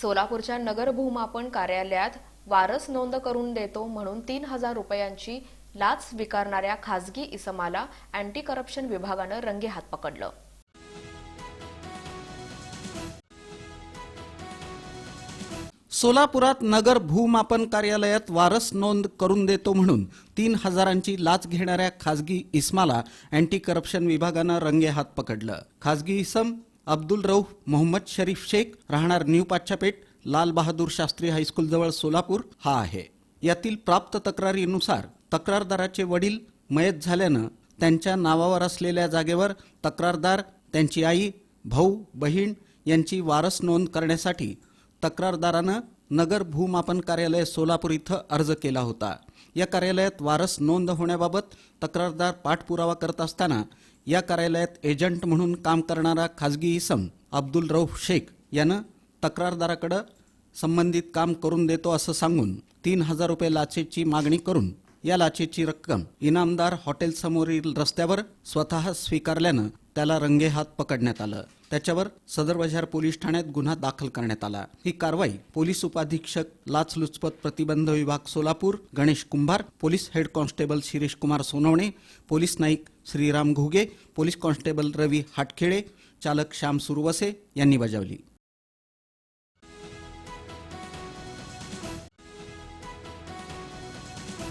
सोलापूरच्या नगर भूमापन कार्यालयात वारस नोंद करून देतो म्हणून तीन हजार रुपयांची लाच स्वीकारणाऱ्या खासगी इसमाला अँटी करप्शन विभागानं रंगेहात पकडलं. सोलापुरात नगर भूमापन कार्यालयात वारस नोंद करून देतो म्हणून तीन हजारांची लाच घेणाऱ्या खासगी इस्माला अँटी करप्शन विभागानं रंगेहात पकडलं. खासगी इसम अब्दुल रऊफ मोहम्मद शरीफ शेख राहणार न्यू पाच्छापेठ लाल बहादूर शास्त्री हायस्कूल जवळ सोलापूर हा आहे. यातील प्राप्त तक्रारीनुसार तक्रारदाराचे वडील मयत झाल्यानं त्यांच्या नावावर असलेल्या जागेवर तक्रारदार त्यांची आई भाऊ बहीण यांची वारस नोंद करण्यासाठी तक्रारदारानं नगर भूमापन कार्यालय सोलापूर इथं अर्ज केला होता. या कार्यालयात वारस नोंद होण्याबाबत तक्रारदार पाठपुरावा करत असताना या कार्यालयात एजंट म्हणून काम करणारा खाजगी इसम अब्दुल रौफ शेख यानं तक्रारदाराकडं संबंधित काम करून देतो असं सांगून तीन हजार रुपये लाचेची मागणी करून या लाचेची रक्कम इनामदार हॉटेलसमोरील रस्त्यावर स्वतः स्वीकारल्यानं त्याला रंगेहात पकडण्यात आलं. त्याच्यावर सदर बाजार पोलीस ठाण्यात गुन्हा दाखल करण्यात आला. ही कारवाई पोलीस उपाधीक्षक लाचलुचपत प्रतिबंध विभाग Solapur Ganesh Kumbhar police head constable Shirish Kumar Sonawane police naik Shriram Ghuge police constable Ravi Hatkhede चालक श्याम सुरवसे यांनी बजावली.